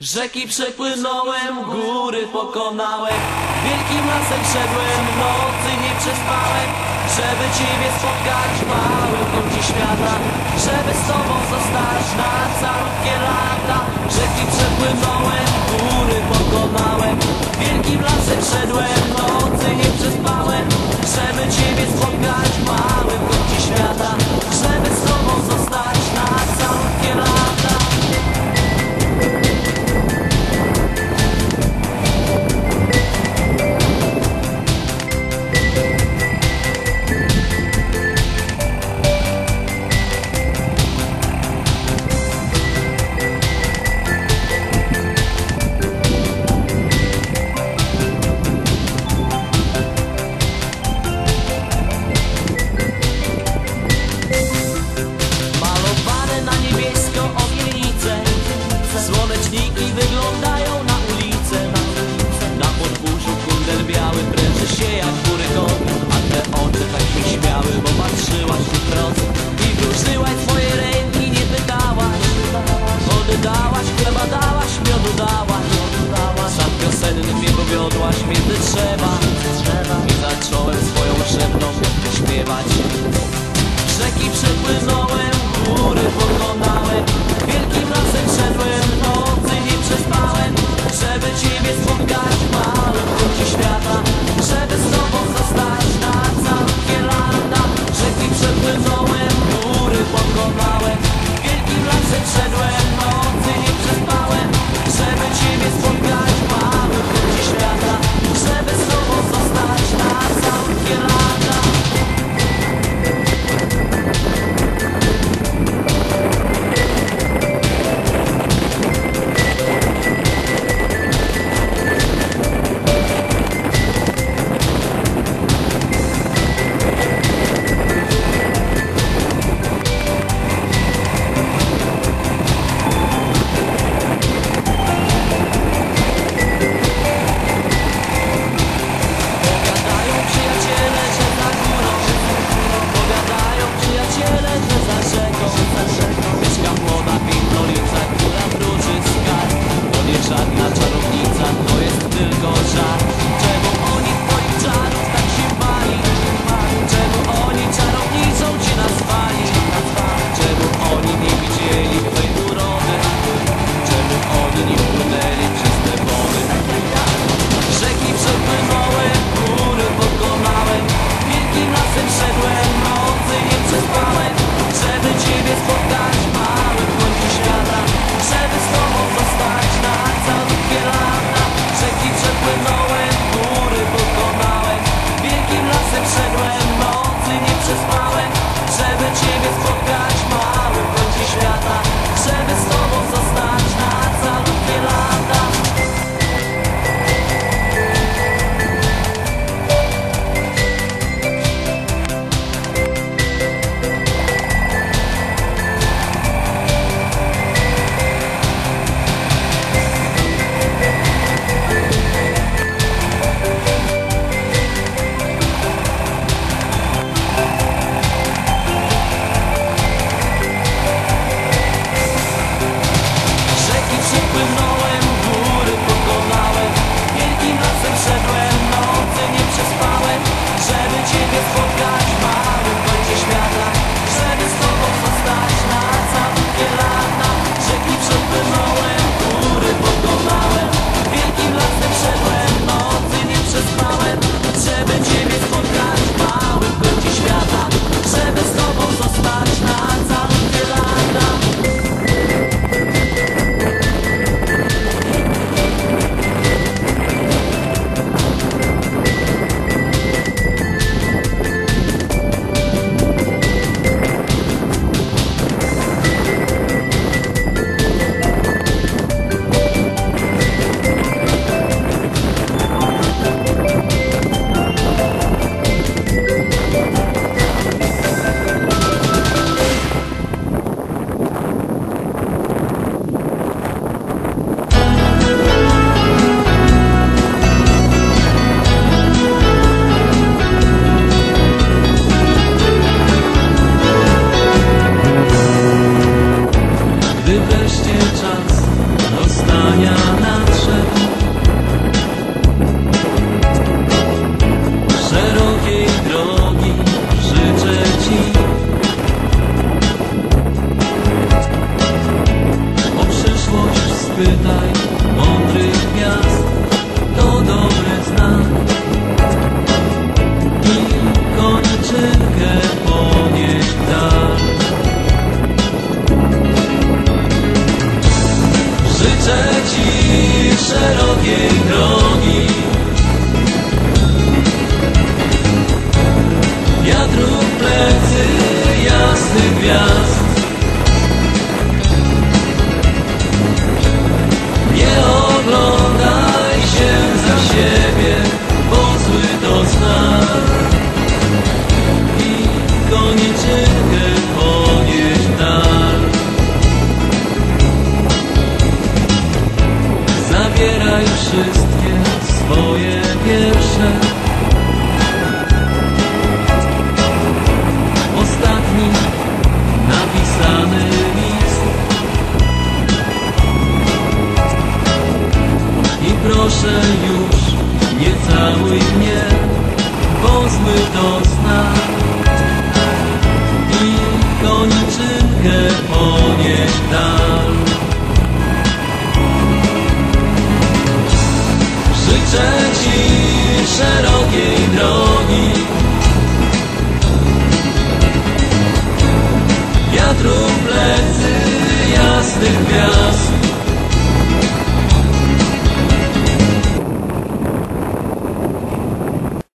Rzeki przepłynąłem, góry pokonałem, wielkim lasem szedłem, nocy nie przespałem, żeby Ciebie spotkać małym kącie świata, żeby z Tobą zostać na całkie lata. Rzeki przepłynąłem, góry pokonałem, wielkim lasem szedłem, nocy nie przespałem, żeby Ciebie spotkać jak góry A te oczy tak śmiały, bo patrzyłaś tu wprost. I wróżyłaś swoje ręki, nie pytałaś. Wody dałaś, chleba dałaś, miodu dałaś. Sam piosenny mnie powiodłaś między trzeba I zacząłem swoją szepną śpiewać. you. Wszystkie swoje wiersze. Ostatni napisany list. I proszę już nie całuj mnie Bo zły to znak. I koniczynkę ponieść dal dust